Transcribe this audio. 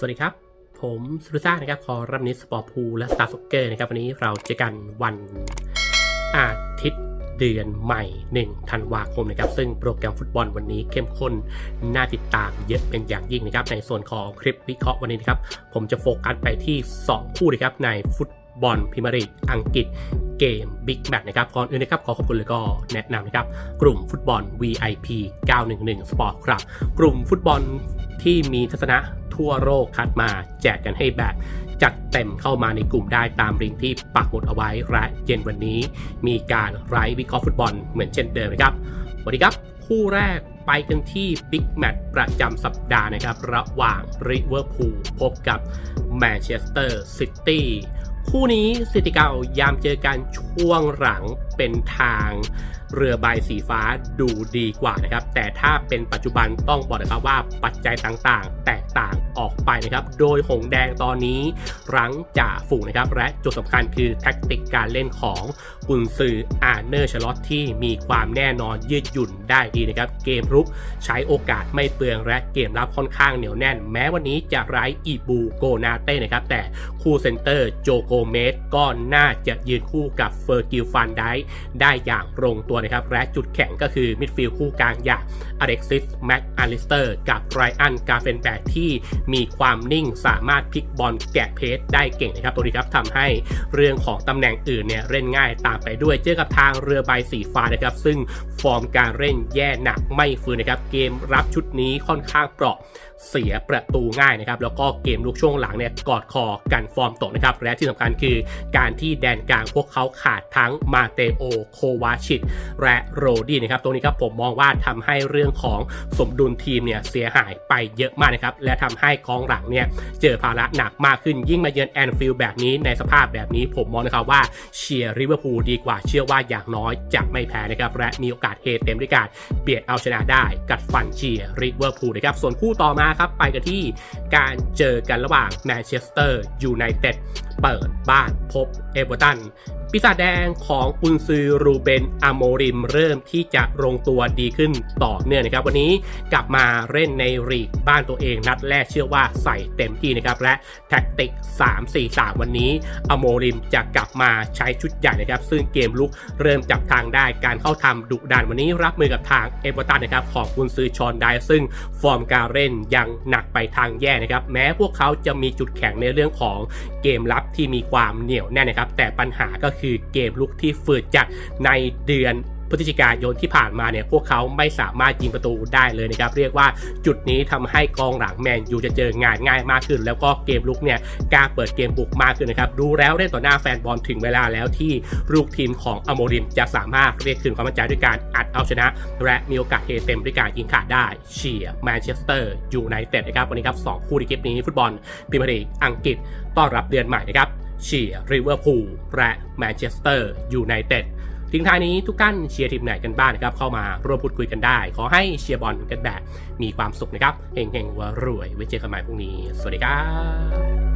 สวัสดีครับ ผมสุรซ่านะครับคอรับนิสสปอร์ตพูลและสตาร์ซ็อกเกอร์นะครับวันนี้เราเจอกันวันอาทิตย์เดือนใหม่ 1 ธันวาคมนะครับ ซึ่งโปรแกรมฟุตบอลวันนี้เข้มข้น น่าติดตามเยอะเป็นอย่างยิ่งนะครับ ในส่วนของคลิปวิเคราะห์วันนี้นะครับ ผมจะโฟกัสไปที่ 2 คู่นะครับในฟุตบอลพรีเมียร์ลีอังกฤษเกมบิ๊กแมตช์นะครับก่อนอื่นนะครับ ขอขอบคุณเลยก็แนะนำนะครับ กลุ่มฟุตบอล VIP 911 Sport ครับ กลุ่มฟุตบอลที่มีทัศนะ ทั่วโลกคัดมาแจกกันให้แบบจัดเต็มเข้ามาในกลุ่มได้ตามลิงก์ที่ปักหมุดเอาไว้และเย็นวันนี้มีการไร้วิเคราะห์ฟุตบอลเหมือนเช่นเดิมนะครับสวัสดีครับ คู่แรกไปกันที่บิ๊กแมตช์ประจำสัปดาห์นะครับ ระหว่างริเวอร์พูลพบกับแมนเชสเตอร์ซิตี้คู่นี้สิติเก่ายามเจอกันช่วงหลัง เป็นทางเรือใบสีฟ้าดูดีกว่านะครับ แต่ถ้าเป็นปัจจุบันต้องบอกนะครับว่าปัจจัยต่างๆ แตกต่างออกไปนะครับ โดยหงแดงตอนนี้รั้งจ่าฝูงนะครับ และจุดสำคัญคือแท็กติกการเล่นของกุนซืออาร์เนอร์ชลอตที่มีความแน่นอนยืดหยุ่นได้ดีนะครับ เกมรุกใช้โอกาสไม่เปลืองและเกมรับค่อนข้างเหนียวแน่น แม้วันนี้จะไร้อีบูโกนาเต้นะครับแต่คู่เซนเตอร์โจโกเมสก็น่าจะยืนคู่กับเฟอร์กิลฟันได้ได้อย่างลงตัวนะครับ และจุดแข็งก็คือมิดฟิลด์คู่กลางอย่างอเล็กซิสแม็กอาริสเตอร์กับไรอันกาเฟนแบกที่มีความนิ่งสามารถพลิกบอลแกะเพสได้เก่งนะครับตัวนี้ครับทำให้เรื่องของตำแหน่งอื่นเนี่ยเล่นง่ายตามไปด้วยเจอกับทางเรือใบสีฟ้านะครับ ซึ่งฟอร์มการเล่นแย่หนักไม่ฟื้นนะครับเกมรับชุดนี้ค่อนข้างเปราะเสียประตูง่ายนะครับแล้วก็เกมลุกช่วงหลังเนี่ยกอดคอกันฟอร์มตกนะครับและที่สำคัญคือการที่แดนกลางพวกเขาขาดทั้งมาเตโอโควาชิตและโรดี้นะครับตรงนี้ครับผมมองว่าทำให้เรื่องของสมดุลทีมเนี่ยเสียหายไปเยอะมากนะครับและทำให้กองหลังเนี่ยเจอภาระหนักมากขึ้นยิ่งมาเยือนแอนฟิลด์แบบนี้ในสภาพแบบนี้ผมมองนะครับว่าเชียร์ริเวอร์พูลดีกว่าเชื่อว่าอย่างน้อยจะไม่แพ้นะครับและมีโอกาสเฮเต็มด้วยการเบียดเอาชนะได้กัดฟันเชียร์ริเวอร์พูลนะครับส่วนคู่ต่อมาครับไปกันที่การเจอกันระหว่างแมนเชสเตอร์ยูไนเต็ดเปิดบ้านพบเอเวอร์ตันปีศาจแดงของกุนซือรูเบนอโมริมเริ่มที่จะลงตัวดีขึ้นต่อเนื่องนะครับ วันนี้กลับมาเล่นในรีกบ้านตัวเองนัดแรกเชื่อว่าใส่เต็มที่นะครับ และแท็กติก 3-4-3 วันนี้อโมริมจะกลับมาใช้ชุดใหญ่นะครับ ซึ่งเกมลุกเริ่มจับทางได้การเข้าทำดุดันวันนี้รับมือกับทางเอเวอร์ตันนะครับของกุนซือชอนไดซึ่งฟอร์มการเล่นยังหนักไปทางแย่นะครับแม้พวกเขาจะมีจุดแข็งในเรื่องของเกมรับที่มีความเหนียวแน่นนะครับแต่ปัญหาก็คือเกมลุกที่ฝืดจัดในเดือน พฤศจิกายนที่ผ่านมาเนี่ยพวกเขาไม่สามารถยิงประตูได้เลยนะครับเรียกว่าจุดนี้ทำให้กองหลังแมนยูจะเจองานง่ายมากขึ้น แล้วก็เกมลุกเนี่ยกล้าเปิดเกมบุกมากขึ้นนะครับดูแล้วเล่นต่อหน้าแฟนบอลถึงเวลาแล้วที่ลูกทีมของอโมริมจะสามารถเรียกคืนความมั่นใจด้วยการอัดเอาชนะ และมีโอกาสเฮเต็มด้วยการยิงขาดได้เชียร์แมนเชสเตอร์ยูไนเต็ดนะครับวันนี้ครับสองคู่ในคลิปนี้ฟุตบอลพรีเมียร์ลีกอังกฤษต้อนรับเดือนใหม่นะครับเชียร์ริเวอร์พูลและแมนเชสเตอร์ยูไนเต็ด ทิ้งท้ายนี้ทุกท่านเชียร์ทีมไหนกันบ้างนะครับ เข้ามาร่วมพูดคุยกันได้ ขอให้เชียร์บอลกันแบบมีความสุขนะครับเฮงๆวัวรวยไว้เจอกันใหม่พรุ่งนี้ สวัสดีครับ